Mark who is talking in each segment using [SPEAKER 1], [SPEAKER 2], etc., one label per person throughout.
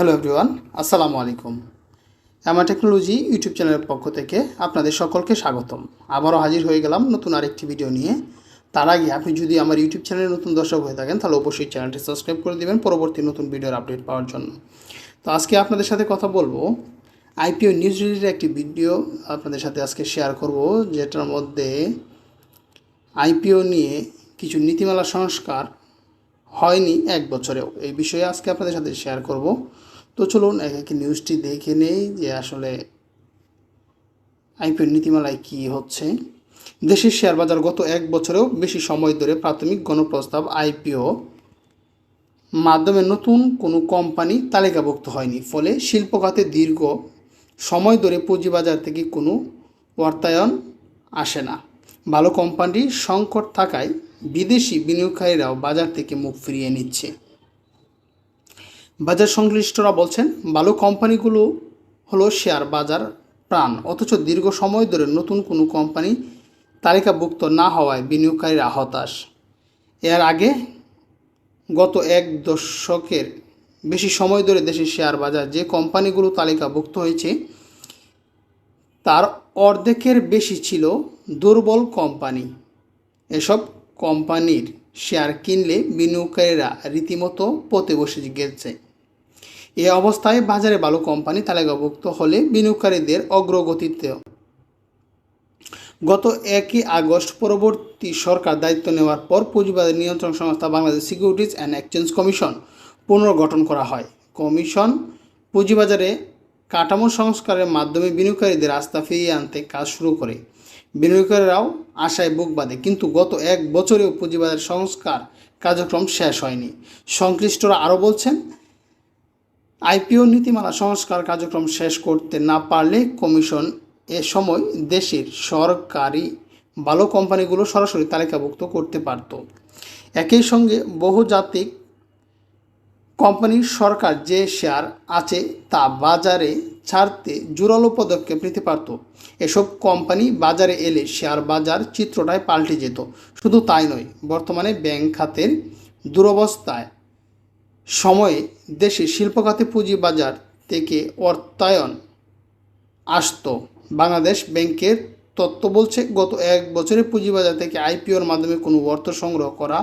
[SPEAKER 1] Hello everyone আসসালামু আলাইকুম Emma technology YouTube চ্যানেলের পক্ষ থেকে আপনাদের সকলকে স্বাগতম। আবারও হাজির হয়ে গেলাম নতুন আরেকটি ভিডিও নিয়ে। তার আগে আপনি যদি আমার ইউটিউব চ্যানেলে নতুন দর্শক হয়ে থাকেন, তাহলে অবশ্যই চ্যানেলটি সাবস্ক্রাইব করে দেবেন পরবর্তী নতুন ভিডিওর আপডেট পাওয়ার জন্য। তো আজকে আপনাদের সাথে কথা বলব। আইপিও নিউজ রিলেটেড একটি ভিডিও আপনাদের সাথে আজকে শেয়ার করব, যেটার মধ্যে আইপিও নিয়ে কিছু নীতিমালা সংস্কার হয়নি এক বছরেও। এই বিষয়ে আজকে আপনাদের সাথে শেয়ার করব। তো চলুন এক একে নিউজটি দেখে নেই যে আসলে আইপিও নীতিমালায় কি হচ্ছে। দেশের শেয়ার বাজার গত এক বছরেও বেশি সময় ধরে প্রাথমিক গণপ্রস্তাব আইপিও মাধ্যমে নতুন কোনো কোম্পানি তালিকাভুক্ত হয়নি। ফলে শিল্প খাতে দীর্ঘ সময় ধরে পুঁজিবাজার থেকে কোনো অর্থায়ন আসে না। ভালো কোম্পানির সংকট থাকায় বিদেশি বিনিয়োগকারীরাও বাজার থেকে মুখ ফিরিয়ে নিচ্ছে। বাজার সংশ্লিষ্টরা বলছেন, ভালো কোম্পানিগুলো হলো শেয়ার বাজার প্রাণ, অথচ দীর্ঘ সময় ধরে নতুন কোনো কোম্পানি তালিকাভুক্ত না হওয়ায় বিনিয়োগকারীরা হতাশ। এর আগে গত এক দশকের বেশি সময় ধরে দেশের শেয়ার বাজার যে কোম্পানিগুলো তালিকাভুক্ত হয়েছে, তার অর্ধেকের বেশি ছিল দুর্বল কোম্পানি। এসব কোম্পানির শেয়ার কিনলে বিনিয়োগকারীরা রীতিমতো পথে বসে গেছে। এ অবস্থায় বাজারে ভালো কোম্পানি তালিকাভুক্ত হলে বিনিয়োগকারীদের অগ্রগতিতে গত একই আগস্ট পরবর্তী সরকার দায়িত্ব নেওয়ার পর পুঁজিবাজার নিয়ন্ত্রণ সংস্থা Bangladesh securities and exchange commission পুনর্গঠন করা হয়। কমিশন পুঁজিবাজারে কাঠামো সংস্কারের মাধ্যমে বিনিয়োগকারীদের আস্থা ফিরিয়ে আনতে কাজ শুরু করে। বিনিয়োগকারীরাও আশায় বুক বাঁধে, কিন্তু গত এক বছরেও পুঁজিবাজার সংস্কার কার্যক্রম শেষ হয়নি। সংশ্লিষ্টরা আরও বলছেন আইপিও নীতিমালা সংস্কার কার্যক্রম শেষ করতে না পারলে কমিশন এ সময় দেশের সরকারি ভালো কোম্পানিগুলো সরাসরি তালিকাভুক্ত করতে পারত। একই সঙ্গে বহুজাতিক কোম্পানির সরকার যে শেয়ার আছে তা বাজারে ছাড়তে জোরালো পদক্ষেপ নিতে পারত। এসব কোম্পানি বাজারে এলে শেয়ার বাজার চিত্রটায় পাল্টে যেত। শুধু তাই নয়, বর্তমানে ব্যাংক খাতের দুরবস্থায় সময়ে দেশে শিল্পখাতে পুঁজি বাজার থেকে অর্থায়ন আসতো। বাংলাদেশ ব্যাংকের তত্ত্ব বলছে, গত এক বছরে পুঁজিবাজার থেকে আইপিওর মাধ্যমে কোনো অর্থ সংগ্রহ করা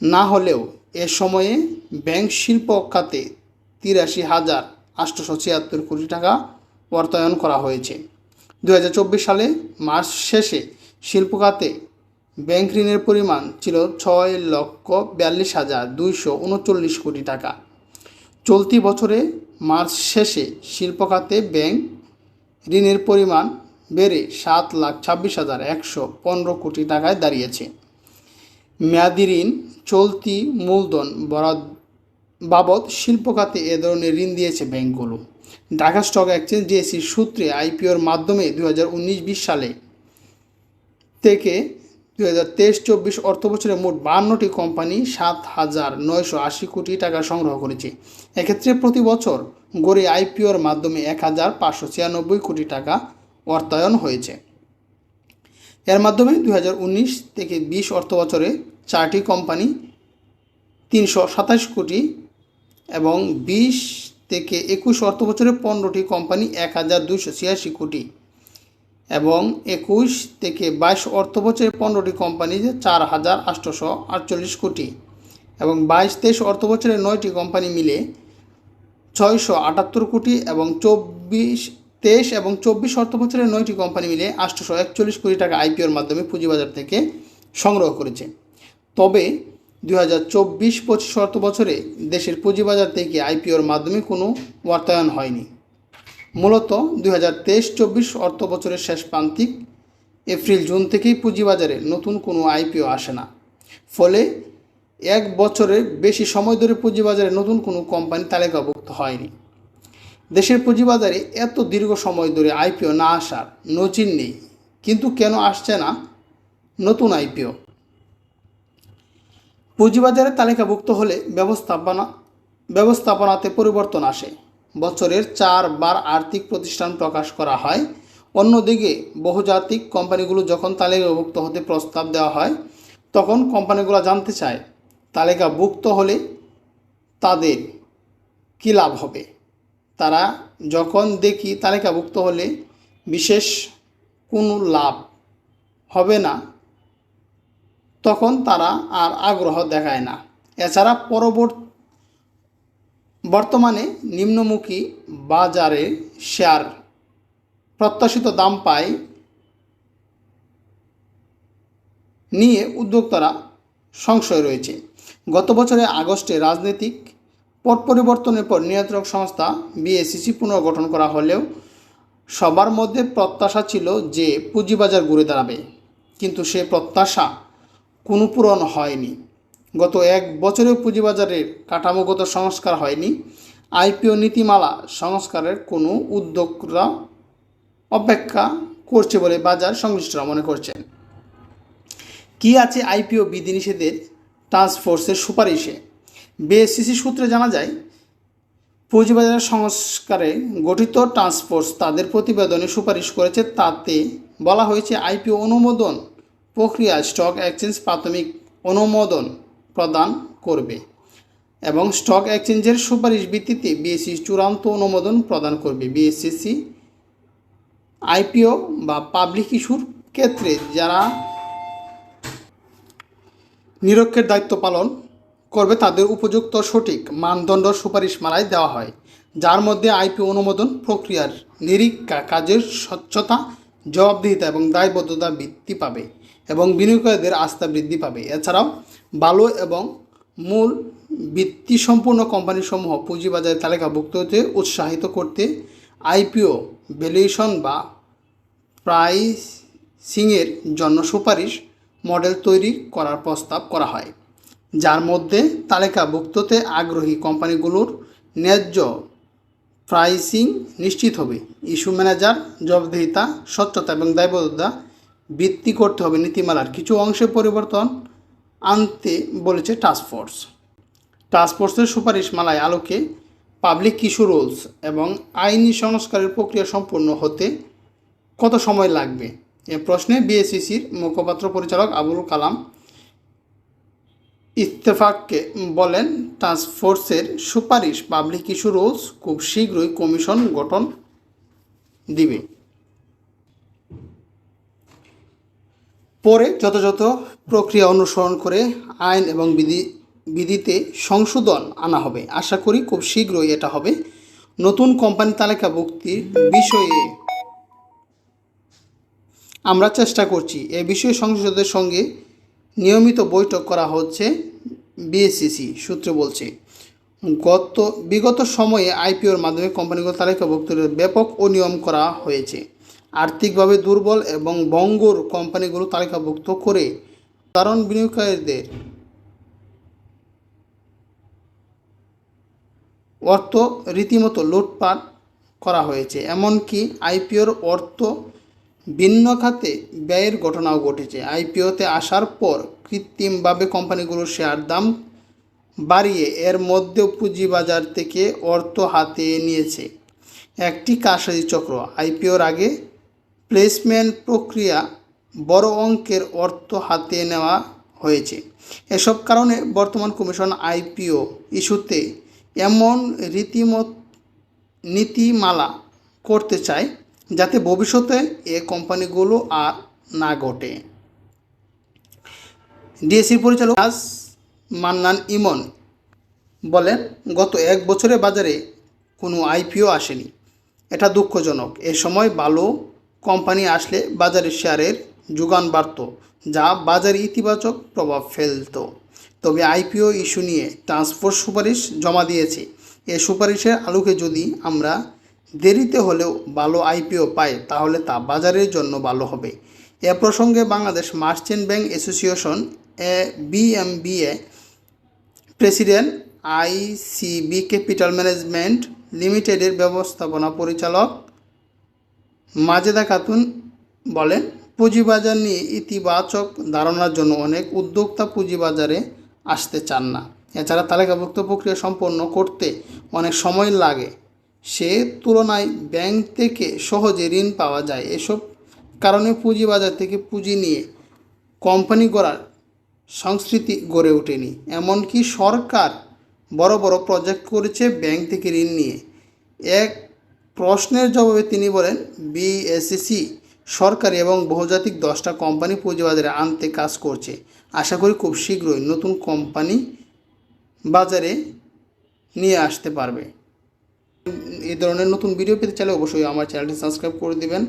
[SPEAKER 1] না হলেও এ সময়ে ব্যাংক শিল্প খাতে তিরাশি হাজার আটশোশো ছিয়াত্তর কোটি টাকা অর্থায়ন করা হয়েছে। দু হাজার চব্বিশ সালে মার্চ শেষে শিল্প খাতে ব্যাংক ঋণের পরিমাণ ছিল ছয় লক্ষ বিয়াল্লিশ হাজার দুইশো উনচল্লিশ কোটি টাকা। চলতি বছরে মার্চ শেষে শিল্প খাতে ব্যাংক ঋণের পরিমাণ বেড়ে সাত লাখ ছাব্বিশ হাজার একশো পনেরো কোটি টাকায় দাঁড়িয়েছে। মেয়াদি ঋণ, চলতি মূলধন বরাদ বাবদ শিল্প খাতে এ ধরনের ঋণ দিয়েছে ব্যাংকগুলো। ঢাকা স্টক এক্সচেঞ্জ ডিএসির সূত্রে আইপিওর মাধ্যমে দু হাজার উনিশ বিশ সালে থেকে দু হাজার তেইশ চব্বিশ অর্থ বছরে মোট বান্নটি কোম্পানি সাত হাজার নয়শো আশি কোটি টাকা সংগ্রহ করেছে। এক্ষেত্রে প্রতি বছর গড়ে আইপিওর মাধ্যমে এক হাজার পাঁচশো ছিয়ানব্বই কোটি টাকা অর্থায়ন হয়েছে। এর মাধ্যমে দু হাজার উনিশ থেকে বিশ অর্থ বছরে চারটি কোম্পানি তিনশো সাতাশ কোটি এবং বিশ থেকে একুশ অর্থ বছরে পনেরোটি কোম্পানি এক হাজার দুইশো ছিয়াশি কোটি এবং একুশ থেকে বাইশ অর্থ বছরে পনেরোটি কোম্পানি চার হাজার আটশোশো আটচল্লিশ কোটি এবং বাইশ তেইশ অর্থ বছরে নয়টি কোম্পানি মিলে ছয়শো আটাত্তর কোটি এবং চব্বিশ তেইশ এবং চব্বিশ অর্থ বছরে নয়টি কোম্পানি মিলে আটশোশো একচল্লিশ কোটি টাকা আইপিওর মাধ্যমে পুঁজিবাজার থেকে সংগ্রহ করেছে। তবে দুই হাজার চব্বিশ পঁচিশ অর্থ বছরে দেশের পুঁজিবাজার থেকে আইপিওর মাধ্যমে কোনো অর্থায়ন হয়নি। মূলত দুই হাজার তেইশ চব্বিশ অর্থ বছরের শেষ প্রান্তিক এপ্রিল, জুন থেকেই পুঁজিবাজারে নতুন কোনো আইপিও আসে না। ফলে এক বছরের বেশি সময় ধরে পুঁজিবাজারে নতুন কোনো কোম্পানি তালিকাভুক্ত হয়নি। দেশের পুঁজিবাজারে এত দীর্ঘ সময় ধরে আইপিও না আসার নজির নেই, কিন্তু কেন আসছে না নতুন আইপিও পুঁজিবাজারে তালিকাভুক্ত হলে ব্যবস্থাপনা, ব্যবস্থাপনাতে পরিবর্তন আসে। বছরের চারবার আর্থিক প্রতিষ্ঠান প্রকাশ করা হয়। অন্যদিকে, বহুজাতিক কোম্পানিগুলো যখন তালিকাভুক্ত হতে প্রস্তাব দেওয়া হয়, তখন কোম্পানিগুলো জানতে চায়, তালিকাভুক্ত হলে তাদের কী লাভ হবে? তারা যখন দেখি তালিকাভুক্ত হলে বিশেষ কোনো লাভ হবে না, তখন তারা আর আগ্রহ দেখায় না। এছাড়া পরবর্তী বর্তমানে নিম্নমুখী বাজারে শেয়ার প্রত্যাশিত দাম পায় নিয়ে উদ্যোক্তারা সংশয় রয়েছে। গত বছরে আগস্টে রাজনৈতিক পট পরিবর্তনের পর নিয়ন্ত্রক সংস্থা বিএসিসি পুনর্গঠন করা হলেও সবার মধ্যে প্রত্যাশা ছিল যে পুঁজিবাজার ঘুরে দাঁড়াবে। কিন্তু সে প্রত্যাশা কোনো পূরণ হয়নি। গত এক বছরেও পুঁজিবাজারের কাঠামোগত সংস্কার হয়নি। আইপিও নীতিমালা সংস্কারের কোনো উদ্যোগরা অপেক্ষা করছে বলে বাজার সংশ্লিষ্টরা মনে করছেন। কি আছে আইপিও বিধিনিষেধের টাস্কফোর্সের সুপারিশে? বিএসসিসি সূত্রে জানা যায় পুঁজিবাজার সংস্কারে গঠিত টাস্কফোর্স তাদের প্রতিবেদনে সুপারিশ করেছে, তাতে বলা হয়েছে আইপিও অনুমোদন প্রক্রিয়া স্টক এক্সচেঞ্জ প্রাথমিক অনুমোদন। প্রদান করবে এবং স্টক এক্সচেঞ্জের সুপারিশ ভিত্তিতে বিএসসি চূড়ান্ত অনুমোদন প্রদান করবে। বিএসসিসি আইপিও বা পাবলিক ইস্যুর ক্ষেত্রে যারা নিরক্ষের দায়িত্ব পালন করবে, তাদের উপযুক্ত সঠিক মানদণ্ড সুপারিশ মালায় দেওয়া হয়, যার মধ্যে আইপি অনুমোদন প্রক্রিয়ার নিরীক্ষা, কাজের স্বচ্ছতা, জবাবদিহিতা এবং দায়বদ্ধতা বৃদ্ধি পাবে এবং বিনিয়োগকারীদের আস্থা বৃদ্ধি পাবে। এছাড়াও ভালো এবং মূল বৃত্তি সম্পূর্ণ কোম্পানিসমূহ পুঁজিবাজারে তালিকাভুক্ত হতে উৎসাহিত করতে আইপিও, ভ্যালুয়েশন বা প্রাইসিংয়ের জন্য সুপারিশ মডেল তৈরি করার প্রস্তাব করা হয়। যার মধ্যে তালিকাভুক্ততে আগ্রহী কোম্পানিগুলোর ন্যায্য প্রাইসিং নিশ্চিত হবে। ইস্যু ম্যানেজার, জবাবদিহিতা, স্বচ্ছতা এবং দায়বদ্ধতা বৃত্তি করতে হবে। নীতিমালার কিছু অংশে পরিবর্তন আনতে বলেছে টাস্কফোর্স টাস্কফোর্সের সুপারিশ মালায় আলোকে পাবলিক ইস্যু রুলস এবং আইনি সংস্কারের প্রক্রিয়া সম্পূর্ণ হতে কত সময় লাগবে? এ প্রশ্নে বিএসসিসির মুখপাত্র পরিচালক আবুল কালাম ইত্তেফাককে বলেন টাস্কফোর্সের সুপারিশ পাবলিক ইস্যু রুলস খুব শীঘ্রই কমিশন গঠন দিবে। পরে যথাযথ প্রক্রিয়া অনুসরণ করে আইন এবং বিধি, বিধিতে সংশোধন আনা হবে। আশা করি খুব শীঘ্রই এটা হবে। নতুন কোম্পানি তালিকাভুক্তির বিষয়ে আমরা চেষ্টা করছি। এ বিষয়ে সংসদের সঙ্গে নিয়মিত বৈঠক করা হচ্ছে বিএসসিসি সূত্র বলছে। গত, বিগত সময়ে আইপিওর মাধ্যমে কোম্পানিগুলো তালিকাভুক্তির ব্যাপক অনিয়ম করা হয়েছে। আর্থিকভাবে দুর্বল এবং বঙ্গর কোম্পানিগুলো তালিকাভুক্ত করে সাধারণ বিনিয়োগকারীদের অর্থ রীতিমতো লুটপাট করা হয়েছে। এমনকি আইপিওর অর্থ ভিন্ন খাতে ব্যয়ের ঘটনাও ঘটেছে। আইপিওতে আসার পর কৃত্রিমভাবে কোম্পানিগুলোর শেয়ার দাম বাড়িয়ে এর মধ্যেও পুঁজিবাজার থেকে অর্থ হাতে নিয়েছে একটি কারসাজি চক্র আইপিওর আগে প্লেসমেন্ট প্রক্রিয়া বড় অঙ্কের অর্থ হাতে নেওয়া হয়েছে। এসব কারণে বর্তমান কমিশন আইপিও ইস্যুতে এমন রীতিমত নীতিমালা করতে চায় যাতে ভবিষ্যতে এ কোম্পানিগুলো আর না ঘটে। ডিএসসির পরিচালক আজ মান্নান ইমন বলেন, গত এক বছরে বাজারে কোনো আইপিও আসেনি। এটা দুঃখজনক। এ সময় ভালো কোম্পানি আসলে বাজারের শেয়ারের যোগান বাড়ত, যা বাজারে ইতিবাচক প্রভাব ফেলত। তবে আইপিও ইস্যু নিয়ে ট্রান্সপোর্ট সুপারিশ জমা দিয়েছে। এ সুপারিশের আলোকে যদি আমরা দেরিতে হলেও ভালো আইপিও পাই, তাহলে তা বাজারের জন্য ভালো হবে। এ প্রসঙ্গে বাংলাদেশ মার্চেন্ট ব্যাংক অ্যাসোসিয়েশন, এ BMBA president, ICB capital management লিমিটেডের ব্যবস্থাপনা পরিচালক মাজেদা খাতুন বলেন, পুঁজিবাজার নিয়ে ইতিবাচক ধারণার জন্য অনেক উদ্যোক্তা পুঁজিবাজারে আসতে চান না। এছাড়া তালিকাভুক্ত প্রক্রিয়া সম্পন্ন করতে অনেক সময় লাগে। সে তুলনায় ব্যাংক থেকে সহজে ঋণ পাওয়া যায়। এসব কারণে পুঁজিবাজার থেকে পুঁজি নিয়ে কোম্পানি গড়ার সংস্কৃতি গড়ে ওঠেনি। এমনকি সরকার বড় বড় প্রজেক্ট করেছে ব্যাংক থেকে ঋণ নিয়ে। এক প্রশ্নের জবাবে তিনি বলেন বিএসসিসি সরকারি এবং বহুজাতিক দশটা কোম্পানি পুঁজিবাজারে আনতে কাজ করছে। আশা করি খুব শীঘ্রই নতুন কোম্পানি বাজারে নিয়ে আসতে পারবে। এই ধরনের নতুন ভিডিও পেতে চাইলে অবশ্যই আমার চ্যানেলটি সাবস্ক্রাইব করে দিবেন।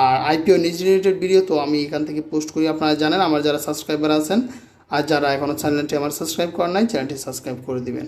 [SPEAKER 1] আর আইপিও নিউজ রিলেটেড ভিডিও তো আমি এখান থেকে পোস্ট করি, আপনারা জানেন। আমার যারা সাবস্ক্রাইবার আছেন আর যারা এখনও চ্যানেলটি আমার সাবস্ক্রাইব করেন নাই, চ্যানেলটি সাবস্ক্রাইব করে দিবেন।